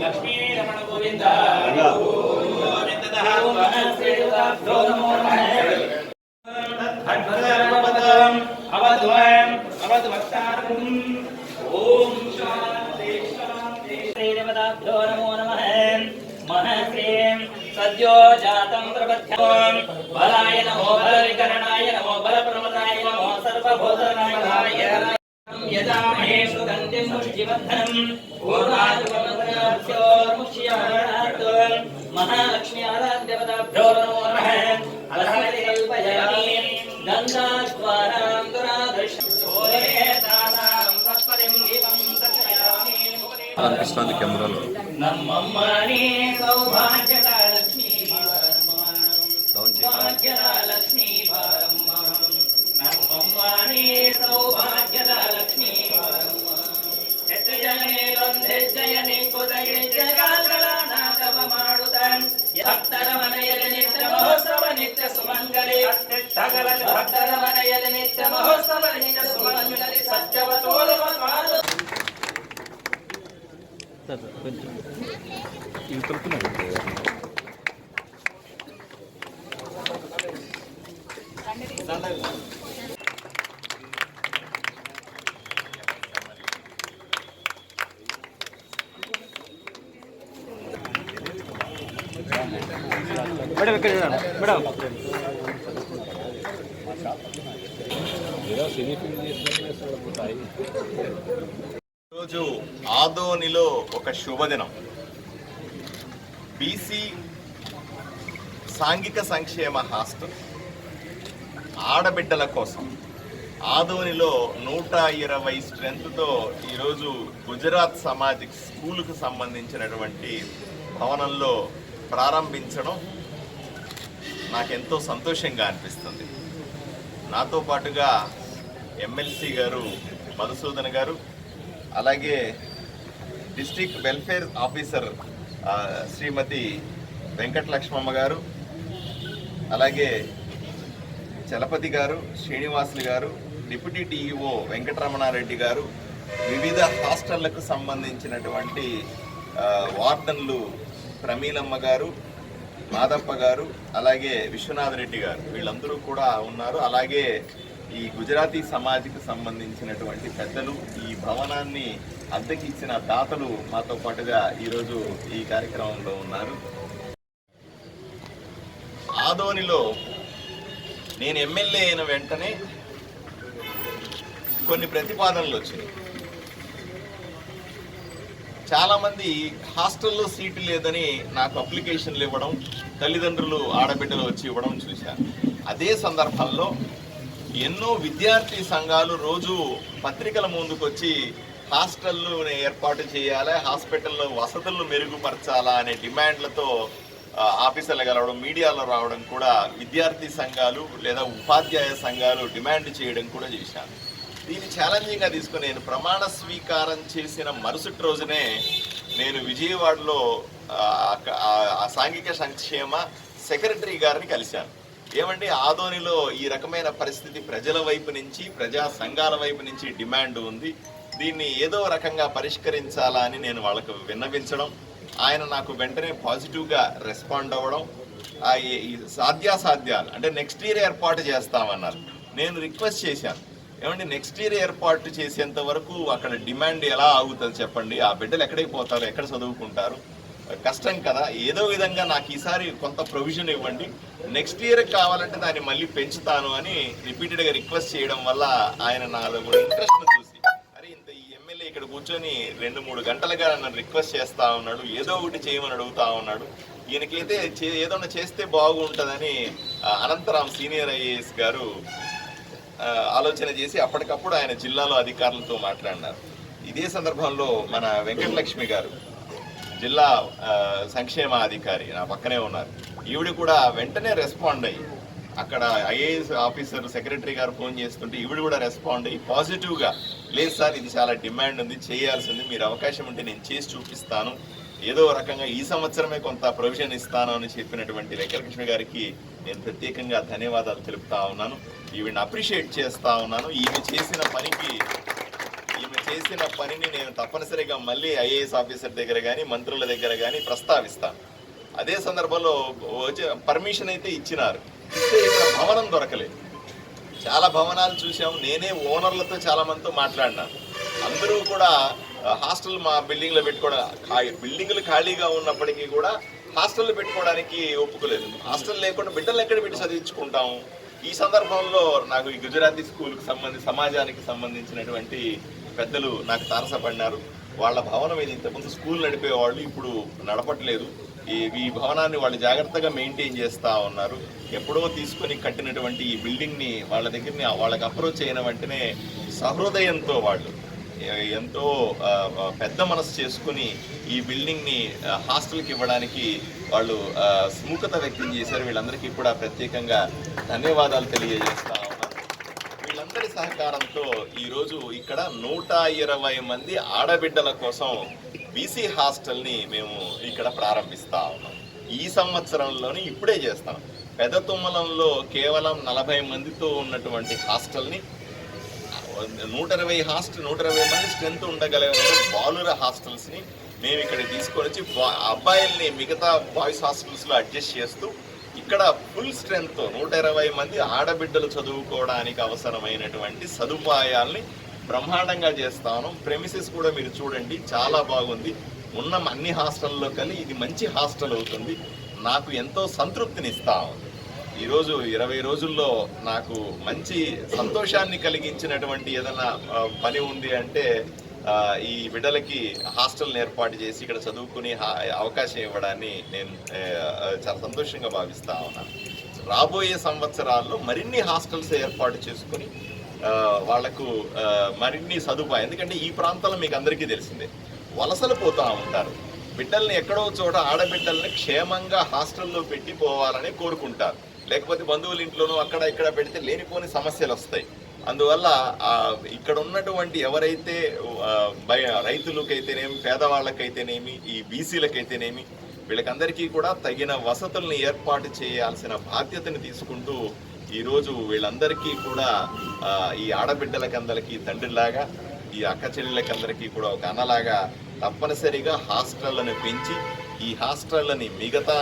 लक्ष्मी रमण गोविंद शांति శ్రీదేవతాభ్యో నమో నమః మహశ్రీం సద్యో జాతం ప్రపథ్యం బలాయ నమో బలవికరణాయ నమో బలప్రమదాయ నమో సర్వభూతనాయ యజామహేషు గంధిం ముష్టిబద్ధనం పూర్ణాదిపమద్రాభ్యోర్ముష్యాత్ మహాలక్ష్మి ఆరాధ్యపదాభ్యో నమో నమః ಜಗಾಗಳ ನಾಟವ ಮಾಡುತ್ತಾನ್ ಭಕ್ತರ ಮನೆಯಲ್ಲಿ ನಿತ್ಯ ಮಹೋತ್ಸವ ನಿತ್ಯ ಸುಮಂಗಲಿ ಸಗಲ கொஞ்சம் ఇంతవరకు మేడం ఇక్కడ మేడం ఏదో సినీ ఫిల్మ్ చేసిన ఈరోజు ఆదోనిలో ఒక శుభదినం. బీసీ సాంఘిక సంక్షేమ హాస్టల్ ఆడబిడ్డల కోసం. ఆదోనిలో నూట ఇరవై స్ట్రెంత్తో ఈరోజు గుజరాత్ సమాజిక్ స్కూలుకు సంబంధించినటువంటి భవనంలో ప్రారంభించడం నాకెంతో సంతోషంగా అనిపిస్తుంది. నాతో పాటుగా ఎమ్మెల్సీ గారు మధుసూదన్ గారు అలాగే district welfare officer Shrimati Venkatalakshmamma గారు అలాగే చలపతి గారు శ్రీనివాసులు గారు డిప్యూటీ డిఈఓ వెంకటరమణారెడ్డి గారు వివిధ హాస్టళ్ళకు సంబంధించినటువంటి వార్డన్లు ప్రమీలమ్మ గారు మాదప్ప గారు అలాగే విశ్వనాథ్ రెడ్డి గారు. వీళ్ళందరూ కూడా ఉన్నారు. అలాగే ఈ గుజరాతీ సమాజ్కి సంబంధించినటువంటి పెద్దలు ఈ భవనాన్ని అద్దెకిచ్చిన దాతలు మాతో పాటుగా ఈరోజు ఈ కార్యక్రమంలో ఉన్నారు. ఆదోనిలో నేను ఎమ్మెల్యే అయిన వెంటనే కొన్ని ప్రతిపాదనలు వచ్చినాయి. చాలామంది హాస్టల్లో సీటు లేదని నాకు అప్లికేషన్లు ఇవ్వడం తల్లిదండ్రులు ఆడబిడ్డలు వచ్చి ఇవ్వడం చూశాను. అదే సందర్భంలో ఎన్నో విద్యార్థి సంఘాలు రోజు పత్రికల ముందుకొచ్చి హాస్టల్ను ఏర్పాటు చేయాలి హాస్పిటల్లో వసతులను మెరుగుపరచాలా అనే డిమాండ్లతో ఆఫీసర్లు కలవడం మీడియాలో రావడం కూడా విద్యార్థి సంఘాలు లేదా ఉపాధ్యాయ సంఘాలు డిమాండ్ చేయడం కూడా చేశాను దీన్ని ఛాలెంజింగ్గా తీసుకుని నేను ప్రమాణ స్వీకారం చేసిన మరుసటి రోజునే నేను విజయవాడలో ఆ సాంఘిక సంక్షేమ సెక్రటరీ గారిని కలిశాను. ఏమండి ఆదోనిలో ఈ రకమైన పరిస్థితి ప్రజల వైపు నుంచి ప్రజా సంఘాల వైపు నుంచి డిమాండ్ ఉంది. దీన్ని ఏదో రకంగా పరిష్కరించాలా అని నేను వాళ్ళకు విన్నవించడం ఆయన నాకు వెంటనే పాజిటివ్గా రెస్పాండ్ అవ్వడం ఆ ఈ- ఈ సాధ్యాసాధ్యాలు అంటే నెక్స్ట్ ఇయర్ ఏర్పాటు చేస్తామన్నారు. నేను రిక్వెస్ట్ చేశాను. ఏమండి నెక్స్ట్ ఇయర్ ఏర్పాటు చేసేంత వరకు అక్కడ డిమాండ్ ఎలా ఆగుతుంది చెప్పండి? ఆ బిడ్డలు ఎక్కడికి పోతారు? ఎక్కడ చదువుకుంటారు? కష్టం కదా. ఏదో విధంగా నాకు ఈసారి కొంత ప్రొవిజన్ ఇవ్వండి. నెక్స్ట్ ఇయర్ కావాలంటే దాన్ని మళ్ళీ పెంచుతాను అని రిపీటెడ్గా రిక్వెస్ట్ చేయడం వల్ల ఆయన నాలో కూడా ఇంట్రెస్ట్ చూసి అరే ఇంత ఈ ఎమ్మెల్యే ఇక్కడ కూర్చొని రెండు మూడు గంటలుగా నన్ను రిక్వెస్ట్ చేస్తా ఉన్నాడు. ఏదో ఒకటి చేయమని అడుగుతా ఉన్నాడు. ఈయనకైతే చే- ఏదన్నా చేస్తే బాగుంటుందని ఆ, అనంతరాం సీనియర్ ఐఏఎస్ గారు ఆలోచన చేసి అప్పటికప్పుడు ఆయన జిల్లాలో అధికారులతో మాట్లాడినారు. ఇదే సందర్భంలో మన వెంకటలక్ష్మి గారు జిల్లా సంక్షేమ అధికారి నా పక్కనే ఉన్నారు. ఈవిడ కూడా వెంటనే రెస్పాండ్ అయ్యి అక్కడ ఐఏఎస్ ఆఫీసర్ సెక్రటరీ గారు ఫోన్ చేస్తుంటే ఈవిడ కూడా రెస్పాండ్ అయ్యి పాజిటివ్గా లేదు సార్ ఇది చాలా డిమాండ్ ఉంది చేయాల్సింది మీరు అవకాశం ఉంటే నేను చేసి చూపిస్తాను. ఏదో రకంగా ఈ సంవత్సరమే కొంత ప్రొవిజన్ ఇస్తాను అని చెప్పినటువంటి వెంకటకృష్ణ గారికి నేను ప్రత్యేకంగా ధన్యవాదాలు తెలుపుతా ఉన్నాను. ఈవిని అప్రిషియేట్ చేస్తా ఉన్నాను. ఈమె చేసిన పనికి చేసిన పనిని నేను తప్పనిసరిగా మళ్ళీ ఐఏఎస్ ఆఫీసర్ దగ్గర కానీ మంత్రుల దగ్గర కానీ ప్రస్తావిస్తాను అదే సందర్భంలో వచ్చే పర్మిషన్ అయితే ఇచ్చినారు. ఇస్తే ఇక్కడ భవనం దొరకలేదు. చాలా భవనాలు చూసాము నేనే ఓనర్లతో చాలా మందితో మాట్లాడినాను అందరూ కూడా హాస్టల్ మా బిల్డింగ్లో పెట్టుకోవడం బిల్డింగ్లు ఖాళీగా ఉన్నప్పటికీ కూడా హాస్టల్ పెట్టుకోవడానికి ఒప్పుకోలేదు. హాస్టల్ లేకుండా బిడ్డలు ఎక్కడ పెట్టి చదివించుకుంటాము? ఈ సందర్భంలో నాకు ఈ గుజరాతీ స్కూల్కి సంబంధించి సమాజానికి సంబంధించినటువంటి పెద్దలు నాకు తారసపడినారు. వాళ్ళ భవనం ఇది ఇంతకుముందు స్కూల్ నడిపేవాళ్ళు ఇప్పుడు నడపట్లేదు. ఈ ఈ భవనాన్ని వాళ్ళు జాగ్రత్తగా మెయింటైన్ చేస్తూ ఉన్నారు. ఎప్పుడో తీసుకొని కట్టినటువంటి ఈ బిల్డింగ్ని వాళ్ళ దగ్గరని వాళ్ళకి అప్రోచ్ అయిన వెంటనే సహృదయంతో వాళ్ళు ఎంతో పెద్ద మనసు చేసుకుని ఈ బిల్డింగ్ని హాస్టల్కి ఇవ్వడానికి వాళ్ళు సుముఖత వ్యక్తం చేశారు. వీళ్ళందరికీ కూడా ప్రత్యేకంగా ధన్యవాదాలు తెలియజేస్తా సహకారంతో ఈరోజు ఇక్కడ నూట ఇరవై మంది ఆడబిడ్డల కోసం బీసీ హాస్టల్ని మేము ఇక్కడ ప్రారంభిస్తా ఉన్నాం. ఈ సంవత్సరంలోనే ఇప్పుడే చేస్తాం. పెద్ద తుమ్మలంలో కేవలం నలభై మందితో ఉన్నటువంటి హాస్టల్ని నూట ఇరవై హాస్టల్ నూట ఇరవై మంది స్ట్రెంత్ ఉండగలిగిన బాలుర హాస్టల్స్ని మేము ఇక్కడ తీసుకొని వచ్చి అబ్బాయిల్ని మిగతా బాయ్స్ హాస్టల్స్లో అడ్జస్ట్ చేస్తూ ఇక్కడ ఫుల్ స్ట్రెంగ్త్ నూట ఇరవై మంది ఆడబిడ్డలు చదువుకోవడానికి అవసరమైనటువంటి సదుపాయాల్ని బ్రహ్మాండంగా చేస్తాను ప్రెమిసెస్ కూడా మీరు చూడండి చాలా బాగుంది. ఉన్న అన్ని హాస్టల్లో కలి ఇది మంచి హాస్టల్ అవుతుంది. నాకు ఎంతో సంతృప్తినిస్తా ఉంది. ఈరోజు ఇరవై రోజుల్లో నాకు మంచి సంతోషాన్ని కలిగించినటువంటి ఏదైనా పని ఉంది అంటే ఈ బిడ్డలకి హాస్టల్ని ఏర్పాటు చేసి ఇక్కడ చదువుకునే అవకాశం ఇవ్వడాన్ని నేను చాలా సంతోషంగా భావిస్తా ఉన్నాను రాబోయే సంవత్సరాల్లో మరిన్ని హాస్టల్స్ ఏర్పాటు చేసుకుని వాళ్ళకు వాళ్ళకు మరిన్ని సదుపాయం ఎందుకంటే ఈ ప్రాంతంలో మీకు అందరికీ తెలిసిందే వలసలు పోతూ ఉంటారు. బిడ్డల్ని ఎక్కడో చోట ఆడబిడ్డల్ని క్షేమంగా హాస్టల్లో పెట్టి పోవాలని కోరుకుంటారు. లేకపోతే బంధువుల ఇంట్లోనూ అక్కడ ఇక్కడ పెడితే లేనిపోని సమస్యలు వస్తాయి. అందువల్ల ఇక్కడ ఉన్నటువంటి ఎవరైతే రైతులకైతేనేమి పేదవాళ్ళకైతేనేమి ఈ బీసీలకైతేనేమి వీళ్ళకందరికీ కూడా తగిన వసతుల్ని ఏర్పాటు చేయాల్సిన బాధ్యతని తీసుకుంటూ ఈరోజు వీళ్ళందరికీ కూడా ఈ ఆడబిడ్డలకందరికీ తండ్రిలాగా ఈ అక్క చెల్లెళ్ళకందరికీ కూడా ఒక అన్నలాగా తప్పనిసరిగా హాస్టళ్ళను పెంచి ఈ హాస్టళ్ళని మిగతా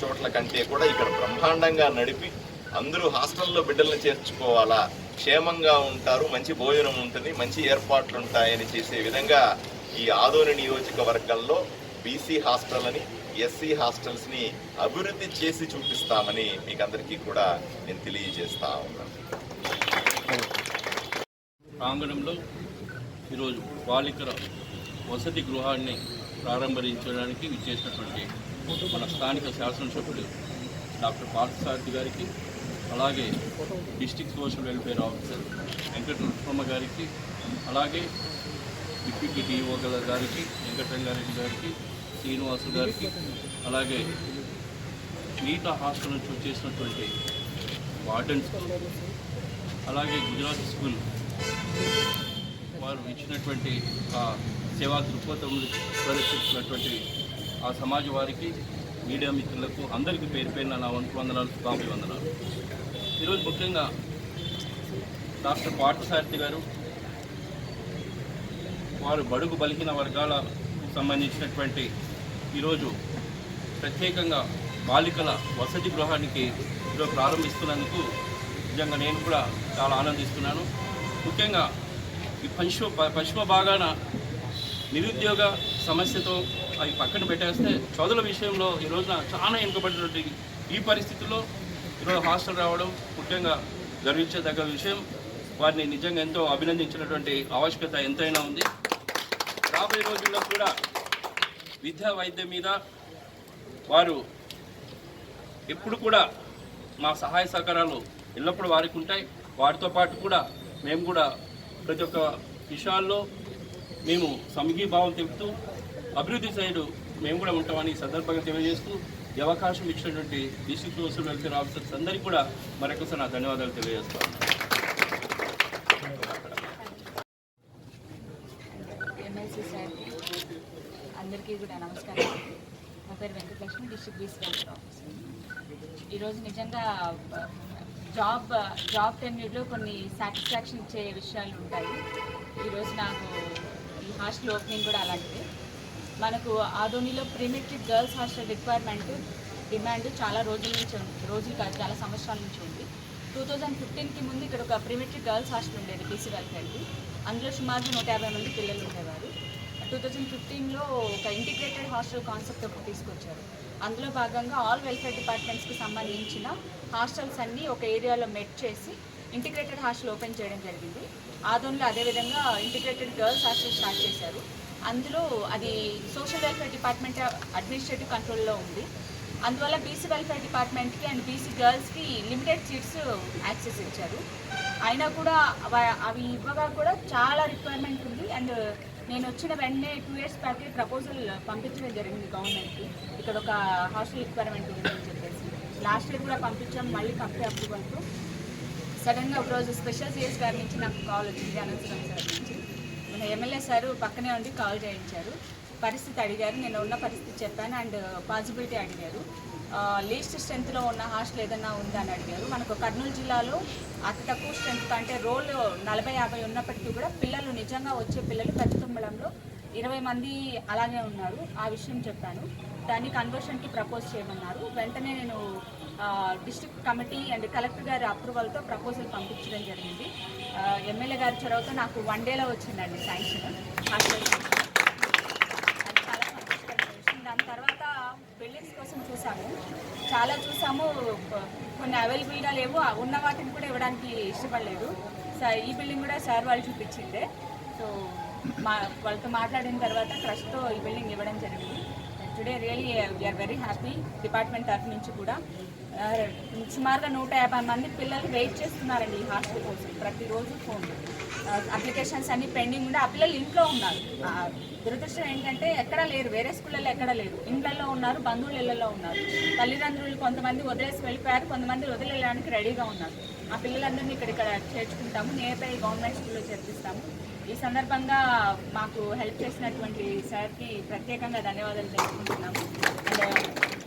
చోట్ల కంటే కూడా ఇక్కడ బ్రహ్మాండంగా నడిపి అందరూ హాస్టల్లో బిడ్డలను చేర్చుకోవాలా? క్షేమంగా ఉంటారు మంచి భోజనం ఉంటుంది మంచి ఏర్పాట్లు ఉంటాయని చేసే విధంగా ఈ ఆదోని నియోజకవర్గంలో బీసీ హాస్టల్ని ఎస్సీ హాస్టల్స్ని అభివృద్ధి చేసి చూపిస్తామని మీకు అందరికీ కూడా నేను తెలియజేస్తా ఉన్నాను ప్రాంగణంలో ఈరోజు బాలికల వసతి గృహాన్ని ప్రారంభించడానికి విచ్చేసినటువంటి మన స్థానిక శాసనసభ్యులు డాక్టర్ పార్థసారథి గారికి అలాగే district social welfare officer Venkata Venkataramana గారికి అలాగే డిప్యూటీ డిఓ గారికి వెంకటరంగారెడ్డి గారికి శ్రీనివాసు గారికి అలాగే నీట హాస్టల్ నుంచి వచ్చేసినటువంటి వార్డెన్స్ అలాగే గుజరాత్ స్కూల్ వారు ఇచ్చినటువంటి ఆ సేవా దృక్పథం ప్రదర్శించినటువంటి ఆ సమాజ వారికి మీడియా మిత్రులకు అందరికీ పేరు పేరున నా వంతు వందనాలు స్వామి వందనాలు ఈరోజు ముఖ్యంగా డాక్టర్ పార్థసారథి గారు వారు బడుగు బలిహీన వర్గాలకు సంబంధించినటువంటి ఈరోజు ప్రత్యేకంగా బాలికల వసతి గృహానికి ఈరోజు ప్రారంభిస్తున్నందుకు నిజంగా నేను కూడా చాలా ఆనందిస్తున్నాను. ముఖ్యంగా ఈ పశ్చిమ పశ్చిమ భాగాన నిరుద్యోగ సమస్యతో అవి పక్కన పెట్టేస్తే చదువుల విషయంలో ఈ రోజున చాలా వెనుకబడినటువంటి ఈ పరిస్థితుల్లో ఈరోజు హాస్టల్ రావడం ముఖ్యంగా గర్వించదగ్గ విషయం. వారిని నిజంగా ఎంతో అభినందించినటువంటి ఆవశ్యకత ఎంతైనా ఉంది. రాబోయే రోజుల్లో కూడా విద్యా వైద్యం మీద వారు ఎప్పుడు కూడా మా సహాయ సహకారాలు ఎల్లప్పుడూ వారికి ఉంటాయి. వారితో పాటు కూడా మేము కూడా ప్రతి ఒక్క విషయాల్లో మేము సమీభావం తెలుపుతూ అభివృద్ధి సైడు మేము కూడా ఉంటామని ఈ సందర్భంగా తెలియజేస్తూ ఈ అవకాశం ఇచ్చినటువంటి డిస్ట్రిక్ట్ సోషల్ వెల్ఫేర్ ఆఫీసర్స్ అందరికీ కూడా మరొకసారి నా ధన్యవాదాలు తెలియజేస్తాను. అందరికీ కూడా నమస్కారం. నా పేరు Venkatalakshmi district BC welfare officer ఈరోజు నిజంగా జాబ్ జాబ్ టెన్యూర్లో కొన్ని సాటిస్ఫాక్షన్ ఇచ్చే విషయాలు ఉంటాయి. ఈరోజు నాకు ఈ హాస్టల్ ఓపెనింగ్ కూడా అలాంటిదే. మనకు ఆదోనిలో prematric girls hostel requirement demand చాలా రోజుల నుంచి రోజులు కాదు చాలా సంవత్సరాల నుంచి ఉంది. టూ థౌజండ్ ఫిఫ్టీన్కి ముందు ఇక్కడ ఒక ప్రీమెట్రిక్ గర్ల్స్ హాస్టల్ ఉండేది బీసీ వెల్ఫేర్కి అందులో సుమారు నూట యాభై మంది పిల్లలు ఉండేవారు. టూ థౌజండ్ ఫిఫ్టీన్లో ఒక ఇంటిగ్రేటెడ్ హాస్టల్ కాన్సెప్ట్ ఒకటి తీసుకొచ్చారు. అందులో భాగంగా ఆల్ వెల్ఫేర్ డిపార్ట్మెంట్స్కి సంబంధించిన హాస్టల్స్ అన్నీ ఒక ఏరియాలో మెట్ చేసి ఇంటిగ్రేటెడ్ హాస్టల్ ఓపెన్ చేయడం జరిగింది. ఆదోన్లో అదేవిధంగా ఇంటిగ్రేటెడ్ గర్ల్స్ హాస్టల్ స్టార్ట్ చేశారు. అందులో అది సోషల్ వెల్ఫేర్ డిపార్ట్మెంట్ అడ్మినిస్ట్రేటివ్ కంట్రోల్లో ఉంది. అందువల్ల బీసీ వెల్ఫేర్ డిపార్ట్మెంట్కి అండ్ బీసీ గర్ల్స్కి లిమిటెడ్ సీట్స్ యాక్సెస్ ఇచ్చారు. అయినా కూడా అవి ఇవ్వగా కూడా చాలా రిక్వైర్మెంట్ ఉంది. అండ్ నేను వచ్చిన వెంటనే టూ ఇయర్స్ బ్యాక్ ప్రపోజల్ పంపించడం జరిగింది గవర్నమెంట్కి ఇక్కడ ఒక హాస్టల్ రిక్వైర్మెంట్ ఉంది అని చెప్పేసి. లాస్ట్ ఇయర్ కూడా పంపించాం మళ్ళీ కంపెనీ అప్రూవల్తో సడన్గా ఒకరోజు స్పెషల్ సిఎస్ గారి నుంచి నాకు కాల్ వచ్చింది అనంతరం సార్ నుంచి. ఎమ్మెల్యే సార్ పక్కనే ఉండి కాల్ చేయించారు. పరిస్థితి అడిగారు. నేను ఉన్న పరిస్థితి చెప్పాను. అండ్ పాసిబిలిటీ అడిగారు. లీస్ట్ స్ట్రెంత్లో ఉన్న హాస్టల్ ఏదన్నా ఉందా అని అడిగారు. మనకు కర్నూలు జిల్లాలో అతి తక్కువ స్ట్రెంత్ అంటే రోల్ నలభై యాభై ఉన్నప్పటికీ కూడా పిల్లలు నిజంగా వచ్చే పిల్లలు ప్రతి ఇరవై మంది అలాగే ఉన్నారు. ఆ విషయం చెప్పాను. దాన్ని కన్వర్షన్కి ప్రపోజ్ చేయమన్నారు. వెంటనే నేను డిస్ట్రిక్ట్ కమిటీ అండ్ కలెక్టర్ గారి అప్రూవల్తో ప్రపోజల్ పంపించడం జరిగింది. ఎమ్మెల్యే గారి చొరవతో నాకు వన్ డేలో వచ్చిందండి శాంక్షన్. దాని తర్వాత బిల్డింగ్స్ కోసం చూసాము. చాలా చూసాము. కొన్ని అవైలబుల్గా లేవు ఉన్న వాటిని కూడా ఇవ్వడానికి ఇష్టపడలేదు. సో ఈ బిల్డింగ్ కూడా సార్ వాళ్ళు చూపించిందే. సో మా వాళ్ళతో మాట్లాడిన తర్వాత ట్రస్ట్తో ఈ బిల్డింగ్ ఇవ్వడం జరిగింది. Today really we are very happy department తరఫు నుంచి కూడా సుమారుగా నూట యాభై మంది పిల్లలు వెయిట్ చేస్తున్నారండి ఈ హాస్టల్ కోసం. ప్రతిరోజు ఫోన్ అప్లికేషన్స్ అన్ని పెండింగ్ ఉండే. ఆ పిల్లలు ఇంట్లో ఉన్నారు. దురదృష్టం ఏంటంటే ఎక్కడా లేరు. వేరే స్కూళ్ళల్లో ఎక్కడా లేరు. ఇండ్లలో ఉన్నారు బంధువుల ఇళ్ళలో ఉన్నారు. తల్లిదండ్రులు కొంతమంది వదిలేసి వెళ్ళిపోయారు. కొంతమంది వదిలేయడానికి రెడీగా ఉన్నారు. ఆ పిల్లలందరినీ ఇక్కడ ఇక్కడ చేర్చుకుంటాము. నేపై గవర్నమెంట్ స్కూల్లో చేర్పిస్తాము. ఈ సందర్భంగా మాకు హెల్ప్ చేసినటువంటి సార్కి ప్రత్యేకంగా ధన్యవాదాలు తెలుసుకుంటున్నాము అండ్